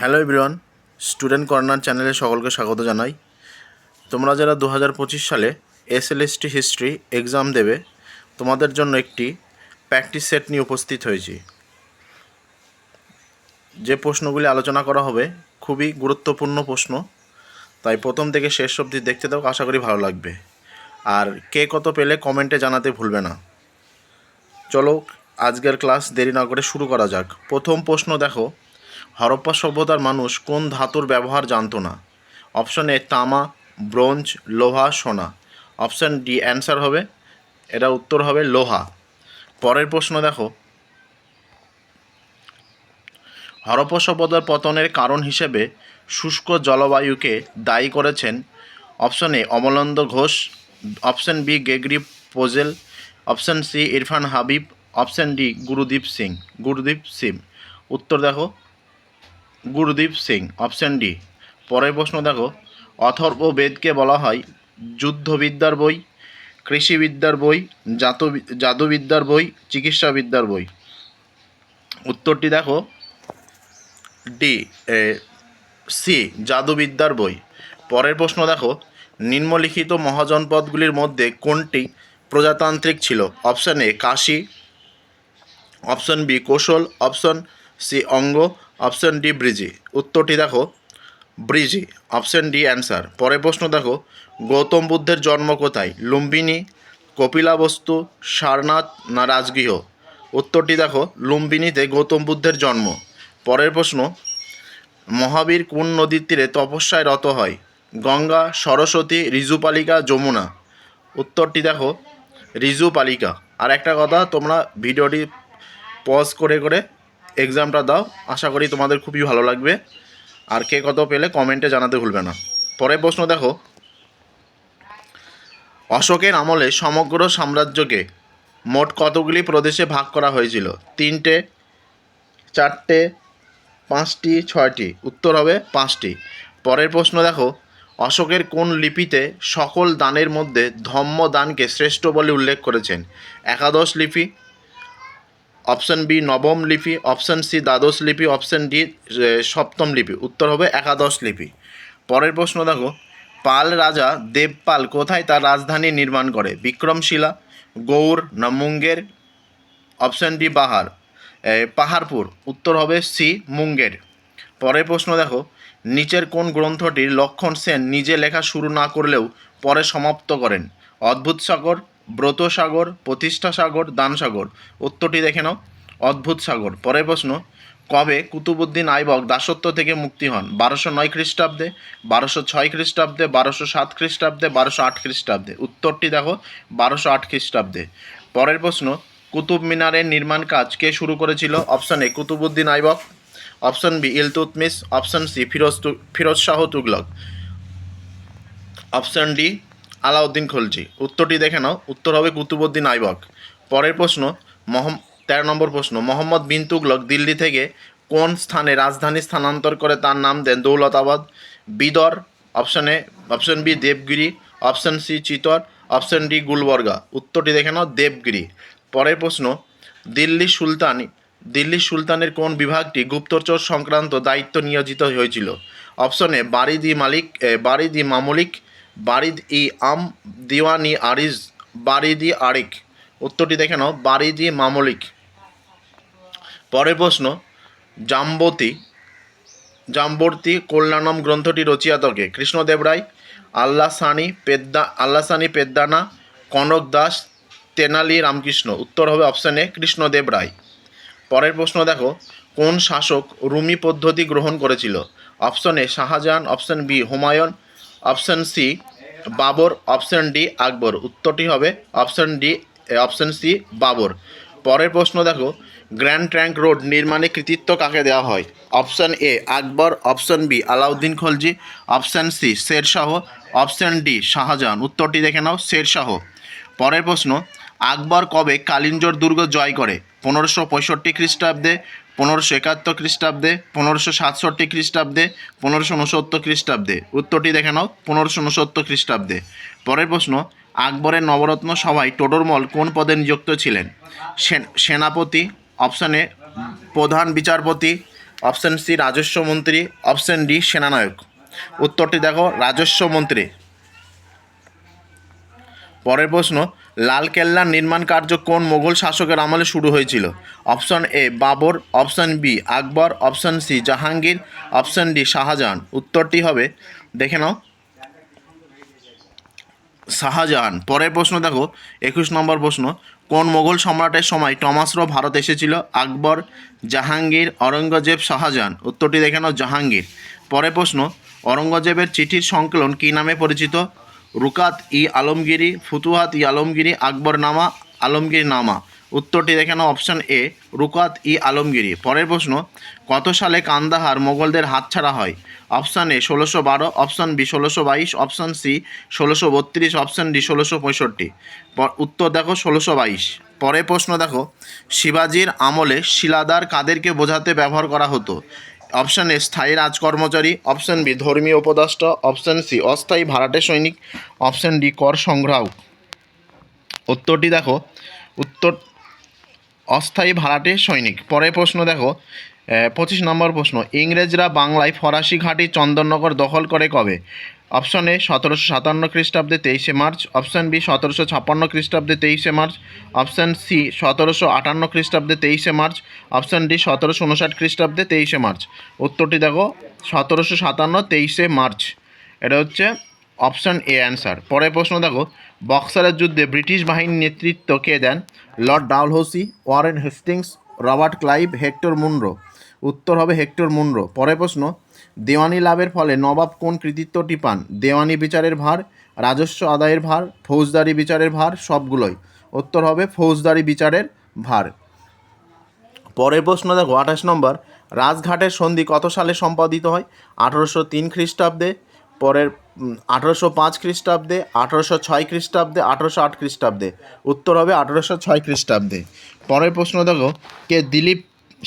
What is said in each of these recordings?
Hello everyone, student corner চ্যানেলে সকলকে স্বাগত জানাই। তোমরা যারা দু হাজার পঁচিশ সালে এসএলএসটি হিস্ট্রি এক্সাম দেবে, তোমাদের জন্য একটি প্র্যাকটিস সেট নিয়ে উপস্থিত হয়েছি। যে প্রশ্নগুলি আলোচনা করা হবে খুবই গুরুত্বপূর্ণ প্রশ্ন। তাই প্রথম থেকে শেষ অবধি দেখতে দাও আশা করি ভালো লাগবে। আর কে কত পেলে কমেন্টে জানাতে ভুলবে না। চলো, আজকের ক্লাস দেরি না করে শুরু করা যাক। প্রথম প্রশ্ন দেখো হরপ্পা সভ্যতার মানুষ কোন ধাতুর ব্যবহার জানতো না? অপশন এ, তামা, ব্রোঞ্জ, লোহা, সোনা। অপশন ডি, অ্যান্সার হবে। এটা উত্তর হবে লোহা। পরের প্রশ্ন দেখো। হরপ্পা সভ্যতার পতনের কারণ হিসেবে শুষ্ক জলবায়ুকে দায়ী করেছেন option A, Amalananda Ghosh. Option B, Gregory Possehl. Option C, Irfan Habib. Option D, Gurdeep Singh. Gurdeep Singh উত্তর দেখো। গুরুদীপ সিং অপশন ডি পরের প্রশ্ন দেখো। অথর্ব বেদকে বলা হয় যুদ্ধবিদ্যার বই, কৃষিবিদ্যার বই, জাত জাদুবিদ্যার বই, চিকিৎসাবিদ্যার বই। উত্তরটি দেখো। ডি সি জাদুবিদ্যার বই। পরের প্রশ্ন দেখো। নিম্নলিখিত মহাজনপদগুলির মধ্যে কোনটি প্রজাতান্ত্রিক ছিল? Option A Kashi option B Kosala option C Anga, option D Vrijji. উত্তরটি দেখো, ব্রিজি, অপশন ডি অ্যান্সার। পরের প্রশ্ন দেখো, গৌতম বুদ্ধের জন্ম কোথায়? লুম্বিনী, কপিলাবস্তু, সারনাথ না রাজগৃহ? উত্তরটি দেখো, লুম্বিনীতে গৌতম বুদ্ধের জন্ম। পরের প্রশ্ন, মহাবীর কোন নদীর তীরে তপস্যায় রত হয়? গঙ্গা, সরস্বতী ঋজুপালিকা যমুনা? উত্তরটি দেখো ঋজুপালিকা আর একটা কথা, তোমরা ভিডিওটি পজ করে করে এক্সামটা দাও। আশা করি তোমাদের খুবই ভালো লাগবে। আর কে কত পেলে কমেন্টে জানাতে ভুলবে না। পরের প্রশ্ন দেখো। অশোকের আমলে সমগ্র সাম্রাজ্যকে মোট কতগুলি প্রদেশে ভাগ করা হয়েছিল? তিনটে, চারটে, পাঁচটি, ছয়টি। উত্তর হবে পাঁচটি। পরের প্রশ্ন দেখো। অশোকের কোন লিপিতে সকল দানের মধ্যে ধম্ম দানকে শ্রেষ্ঠ বলে উল্লেখ করেছেন? একাদশ লিপি অপশন বি নবম লিপি, অপশন সি দ্বাদশ লিপি, অপশন ডি সপ্তম লিপি। উত্তর হবে একাদশ লিপি। পরের প্রশ্ন দেখো, পাল রাজা দেবপাল কোথায় তার রাজধানী নির্মাণ করে? বিক্রমশিলা গৌড় না মুঙ্গের অপশন ডি বাহার পাহাড়পুর। উত্তর হবে সি মুঙ্গের। পরের প্রশ্ন দেখো, নিচের কোন গ্রন্থটির লক্ষণ সেন নিজে লেখা শুরু না করলেও পরে সমাপ্ত করেন? অদ্ভুত সাগর ব্রত সাগর প্রতিষ্ঠা সাগর দান সাগর উত্তরটি দেখে নাও। অদ্ভুত সাগর। পরের প্রশ্ন, কবে কুতুবুদ্দিন আইবক দাসত্ব থেকে মুক্তি হন? বারোশো নয় খ্রিস্টাব্দে, বারোশো ছয় খ্রিস্টাব্দে, বারোশো সাত খ্রিস্টাব্দে, বারোশো আট খ্রিস্টাব্দে। উত্তরটি দেখো, বারোশো আট খ্রিস্টাব্দে। পরের প্রশ্ন, কুতুব মিনারের নির্মাণ কাজ কে শুরু করেছিল? Option A, Qutbuddin Aibak. Option B Iltutmish option C, Firoz Firoz Shah Tughlaq. Option D Alauddin Khalji. উত্তরটি দেখে নাও। উত্তর হবে কুতুবুদ্দিন আইবক। পরের প্রশ্ন, মহম, তেরো নম্বর প্রশ্ন, মোহাম্মদ বিন তুগলক দিল্লি থেকে কোন স্থানে রাজধানী স্থানান্তর করে তার নাম দেন Daulatabad? Bidar, option option B, Devagiri, option C, Chittor, option D, Gulbarga. উত্তরটি দেখে নাও, দেবগিরি। পরের প্রশ্ন, দিল্লি সুলতান, দিল্লি সুলতানের কোন বিভাগটি গুপ্তচর সংক্রান্ত দায়িত্ব নিয়োজিত হয়েছিল? অপশন এ, বারিদ মালিক বারিদ মামলিক বারিদ ই আম, দিওয়ানি আরিজ, বারিদ আরিক। উত্তরটি দেখে নাও, বারিদ মামলিক। পরের প্রশ্ন, জাম্বতী, জাম্বর্তী কল্যাণম গ্রন্থটি রচিয়াতকে কৃষ্ণদেব রায় আল্লাহ সানি পেদ্দা আল্লাহ সানি পেদ্দানা, কনক দাস, তেনালি রামকৃষ্ণ। উত্তর হবে অপশানে কৃষ্ণদেব রায়। পরের প্রশ্ন দেখো, কোন শাসক রুমি পদ্ধতি গ্রহণ করেছিল? Option A Shah Jahan, option B Humayun option C, Babur. Option D, Akbar. উত্তরটি হবে option D option C, Babur. পরের প্রশ্ন দেখো, গ্র্যান্ড ট্র্যাঙ্ক রোড নির্মাণে কৃতিত্ব কাকে দেওয়া হয়? Option A, Akbar. Option B, Alauddin Khalji. Option C Sher Shah option D, Shah Jahan. উত্তরটি দেখে নাও শেরশাহ পরের প্রশ্ন, আকবর কবে কালিঞ্জর দুর্গ জয় করে? পনেরোশো পঁয়ষট্টি খ্রিস্টাব্দে পনেরোশো একাত্তর খ্রিস্টাব্দে, পনেরোশো সাতষট্টি খ্রিস্টাব্দে, পনেরোশো উনসত্তর খ্রিস্টাব্দে। উত্তরটি দেখে নাও, পনেরোশো উনসত্তর খ্রিস্টাব্দে। পরের প্রশ্ন, আকবরের নবরত্ন সভায় টোডরমল কোন পদে নিযুক্ত ছিলেন? সেন- সেনাপতি, অপশানে প্রধান বিচারপতি, অপশান সি, রাজস্ব মন্ত্রী, অপশান ডি, সেনানায়ক। উত্তরটি দেখো, রাজস্ব মন্ত্রী। পরের প্রশ্ন লালকেল্লার নির্মাণ কার্য কোন মোগল শাসকের আমলে শুরু হয়েছিল? Option A, Babur, option B, Akbar, option C, Jahangir, option D, Shah Jahan. উত্তরটি হবে, দেখে নাও। শাহজাহান। পরের প্রশ্ন দেখো, একুশ নম্বর প্রশ্ন। কোন মোগল সম্রাটের সময় টমাসর ভারত এসেছিল? আকবর, জাহাঙ্গীর অরঙ্গজেব শাহজাহান। উত্তরটি দেখে নাও, জাহাঙ্গীর। পরের প্রশ্ন অরঙ্গজেবের চিঠির সংকলন কী নামে পরিচিত? রুকাত ই আলমগিরি, ফুতুহাত ই আলমগিরি আকবর নামা আলমগীর নামা উত্তরটি দেখে নাও অপশন এ রুকাত ই আলমগিরি। পরের প্রশ্ন, কত সালে কান্দাহার মোগলদের হাতছাড়া হয়? অপশান এ ষোলোশো বারো অপশান বি ষোলোশো বাইশ অপশান সি ষোলোশো বত্রিশ অপশান ডি ষোলোশো পঁয়ষট্টি। উত্তর দেখো, ষোলোশো বাইশ। পরের প্রশ্ন দেখো, শিবাজির আমলে শিলাদার কাদেরকে বোঝাতে ব্যবহার করা হতো? অপশান এ স্থায়ী রাজকর্মচারী, অপশান বি ধর্মীয় উপদেষ্টা, অপশান সি অস্থায়ী ভাড়াটে সৈনিক, অপশান ডি কর সংগ্রাহক। উত্তরটি দেখো, উত্তর, অস্থায়ী ভাড়াটে সৈনিক। পরের প্রশ্ন দেখো পঁচিশ নম্বর প্রশ্ন, ইংরেজরা বাংলায় ফরাসি ঘাঁটি চন্দননগর দখল করে কবে? অপশন এ সতেরোশো সাতান্ন খ্রিস্টাব্দে তেইশে মার্চ। অপশন বি সতেরোশো ছাপ্পান্ন খ্রিস্টাব্দে তেইশে মার্চ। অপশন সি সতেরোশো আটান্ন খ্রিস্টাব্দে তেইশে মার্চ। অপশন ডি সতেরোশো উনষাট খ্রিস্টাব্দে তেইশে মার্চ। উত্তরটি দেখো, সতেরোশো সাতান্ন তেইশে মার্চ। এটা হচ্ছে অপশন এ অ্যান্সার পরের প্রশ্ন দেখো, বক্সারের যুদ্ধে ব্রিটিশ বাহিনীর নেতৃত্ব কে দেন? Lord Dalhousie Warren Hastings Robert Clive Hector Munro উত্তর হবে হেক্টর মুনরো। পরের প্রশ্ন দেওয়ানি লাভের ফলে নবাব কোন কৃতিত্বটি পান? দেওয়ানি বিচারের ভার, রাজস্ব আদায়ের ভার, ফৌজদারি বিচারের ভার, সবগুলোই। উত্তর হবে ফৌজদারি বিচারের ভার। পরের প্রশ্ন দেখো, আঠাশ নম্বর, রাজঘাটের সন্ধি কত সালে সম্পাদিত হয়? আঠারোশো তিন খ্রিস্টাব্দে, পরের আঠারোশো পাঁচ খ্রিস্টাব্দে, আঠারোশো ছয় খ্রিস্টাব্দে, আঠারোশো আট খ্রিস্টাব্দে। উত্তর হবে আঠারোশো ছয় খ্রিস্টাব্দে। পরের প্রশ্ন দেখো, কে দিলীপ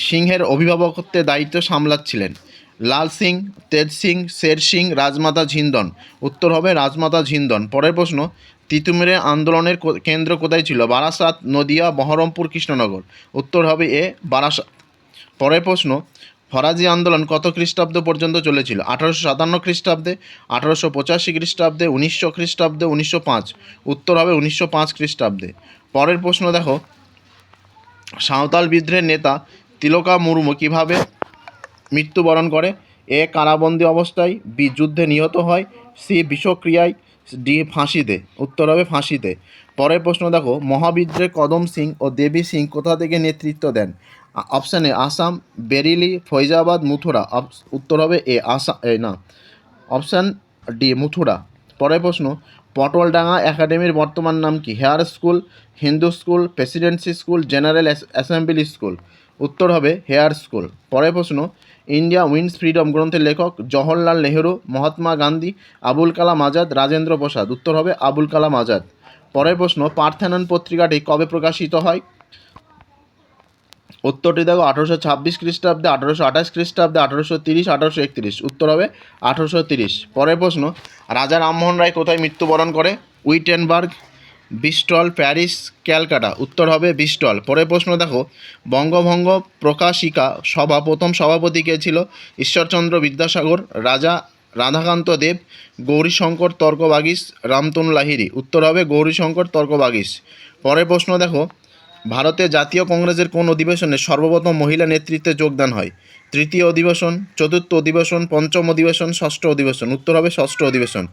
সিংহের অভিভাবকত্বের দায়িত্ব সামলাচ্ছিলেন? লাল সিং, তেজ সিং, শের সিং, রাজমাতা ঝিন্দন। উত্তর হবে রাজমাতা ঝিন্দন। পরের প্রশ্ন তিতুমিরের আন্দোলনের কেন্দ্র কোথায় ছিল? বারাসাত, নদিয়া, বহরমপুর, কৃষ্ণনগর। উত্তর হবে এ বারাসাত পরের প্রশ্ন, ফরাজি আন্দোলন কত খ্রিস্টাব্দ পর্যন্ত চলেছিল? আঠারোশো সাতান্ন খ্রিস্টাব্দে, আঠারোশো পঁচাশি খ্রিস্টাব্দে, উনিশশো খ্রিস্টাব্দে, উনিশশো পাঁচ। উত্তর হবে উনিশশো পাঁচ খ্রিস্টাব্দে। পরের প্রশ্ন দেখো, সাঁওতাল বিদ্রোহের নেতা তিলকা মুর্মু কীভাবে মৃত্যুবরণ করে। এ কারাবন্দী অবস্থায় বি যুদ্ধে নিহত হয়, সি বিষক্রিয়ায় ডি ফাঁসিতে, উত্তর হবে ফাঁসিতে। পরের প্রশ্ন দেখো, মহাবিদ্রোহে কদম সিং ও দেবী সিং কোথা থেকে নেতৃত্ব দেন? Option A Assam, Bareilly, Faizabad, Mathura. উত্তর হবে এ, আসা, এ না। Option D, Mathura. পরের প্রশ্ন, পটলডাঙ্গা একাডেমির বর্তমান নাম কি? Hare school, Hindu school, Presidency school, General Assembly school. উত্তর হবে হেয়ার স্কুল। পরের প্রশ্ন ইন্ডিয়া উইন্স ফ্রিডম গ্রন্থের লেখক জওহরলাল নেহেরু, মহাত্মা গান্ধী, আবুল কালাম আজাদ, রাজেন্দ্র প্রসাদ। উত্তর হবে আবুল কালাম আজাদ। পরের প্রশ্ন, পার্থেনন পত্রিকাটি কবে প্রকাশিত হয়? উত্তরটি দেখো আঠারোশো ছাব্বিশ খ্রিস্টাব্দে, আঠারোশো আঠাশ খ্রিস্টাব্দে, আঠারোশো তিরিশ, আঠারোশো একত্রিশ। উত্তর হবে আঠারোশো তিরিশ। পরের প্রশ্ন, রাজা রামমোহন রায় কোথায় মৃত্যুবরণ করে? Wittenberg Bristol Paris Calcutta. উত্তর হবে বিস্টল পরের প্রশ্ন দেখো, বঙ্গভঙ্গ প্রকাশিকা সভা, প্রথম সভাপতি কে ছিল? ঈশ্বরচন্দ্র বিদ্যাসাগর, রাজা রাধাকান্ত দেব, গৌরীশঙ্কর তর্কবাগিস রামতনু লাহিরি উত্তর হবে গৌরীশঙ্কর তর্কবাগিস। পরের প্রশ্ন দেখো, ভারতে জাতীয় কংগ্রেসের কোন অধিবেশনে সর্বপ্রথম মহিলা নেতৃত্বে যোগদান হয়? তৃতীয় অধিবেশন, চতুর্থ অধিবেশন, পঞ্চম অধিবেশন, ষষ্ঠ অধিবেশন। উত্তর হবে ষষ্ঠ অধিবেশন।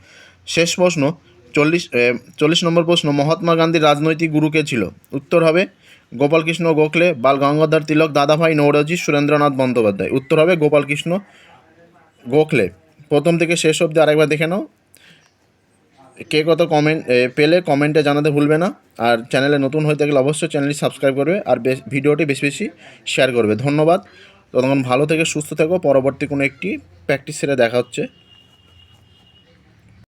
শেষ প্রশ্ন চল্লিশ চল্লিশ নম্বর প্রশ্ন, মহাত্মা গান্ধীর রাজনৈতিক গুরু কে ছিল? উত্তর হবে, গোপালকৃষ্ণ গোখলে, বাল গঙ্গাধর তিলক, দাদাভাই নৌরজি, সুরেন্দ্রনাথ বন্দ্যোপাধ্যায়। উত্তর হবে, গোপালকৃষ্ণ গোখলে। প্রথম থেকে শেষ অবধি আরেকবার দেখে নাও। কে কত কমেন্ট পেলে কমেন্টে জানাতে ভুলবে না। আর চ্যানেলে নতুন হয়ে থাকলে অবশ্যই চ্যানেলটি সাবস্ক্রাইব করবে আর ভিডিওটি বেশি বেশি শেয়ার করবে। ধন্যবাদ। ততক্ষণ ভালো থেকে সুস্থ থেকো। পরবর্তী কোনো একটি প্র্যাকটিস সেরে দেখা হচ্ছে।